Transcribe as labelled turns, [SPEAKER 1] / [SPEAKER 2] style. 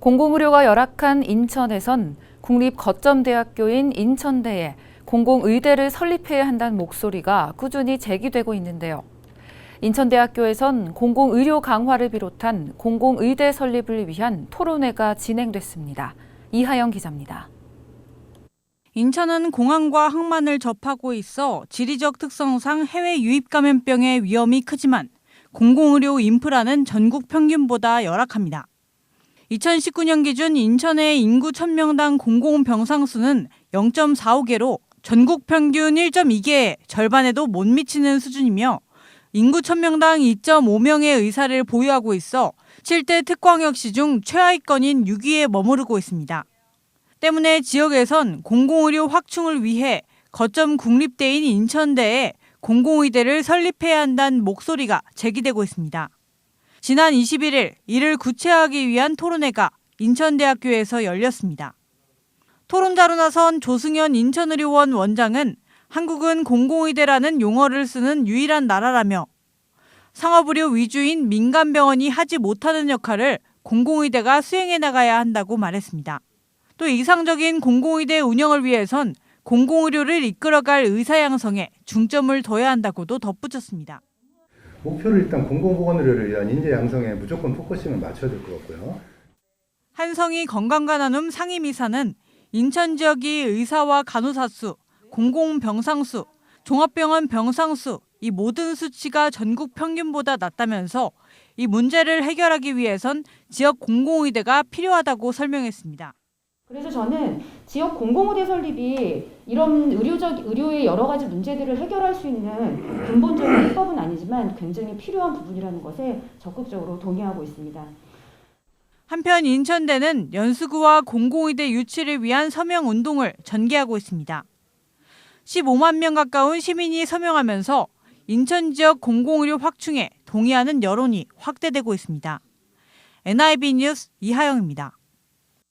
[SPEAKER 1] 공공의료가 열악한 인천에선 국립 거점대학교인 인천대에 공공의대를 설립해야 한다는 목소리가 꾸준히 제기되고 있는데요. 인천대학교에선 공공의료 강화를 비롯한 공공의대 설립을 위한 토론회가 진행됐습니다. 이하영 기자입니다.
[SPEAKER 2] 인천은 공항과 항만을 접하고 있어 지리적 특성상 해외 유입 감염병의 위험이 크지만 공공의료 인프라는 전국 평균보다 열악합니다. 2019년 기준 인천의 인구 1000명당 공공병상 수는 0.45개로 전국 평균 1.2개의 절반에도 못 미치는 수준이며 인구 1000명당 2.5명의 의사를 보유하고 있어 7대 특광역시 중 최하위권인 6위에 머무르고 있습니다. 때문에 지역에선 공공의료 확충을 위해 거점 국립대인 인천대에 공공의대를 설립해야 한다는 목소리가 제기되고 있습니다. 지난 21일 이를 구체화하기 위한 토론회가 인천대학교에서 열렸습니다. 토론자로 나선 조승현 인천의료원 원장은 한국은 공공의대라는 용어를 쓰는 유일한 나라라며 상업의료 위주인 민간병원이 하지 못하는 역할을 공공의대가 수행해 나가야 한다고 말했습니다. 또 이상적인 공공의대 운영을 위해선 공공의료를 이끌어갈 의사 양성에 중점을 둬야 한다고도 덧붙였습니다.
[SPEAKER 3] 목표를 일단 공공보건의료를 위한 인재 양성에 무조건 포커싱을 맞춰야 될 것 같고요.
[SPEAKER 2] 한성희 건강과 나눔 상임이사는 인천 지역이 의사와 간호사 수, 공공병상 수, 종합병원 병상 수, 이 모든 수치가 전국 평균보다 낮다면서 이 문제를 해결하기 위해선 지역 공공의대가 필요하다고 설명했습니다.
[SPEAKER 4] 그래서 저는 지역 공공의대 설립이 이런 의료적 의료의 여러 가지 문제들을 해결할 수 있는 근본적인 해법은 아니지만 굉장히 필요한 부분이라는 것에 적극적으로 동의하고 있습니다.
[SPEAKER 2] 한편 인천대는 연수구와 공공의대 유치를 위한 서명 운동을 전개하고 있습니다. 15만 명 가까운 시민이 서명하면서 인천 지역 공공의료 확충에 동의하는 여론이 확대되고 있습니다. NIB 뉴스 이하영입니다.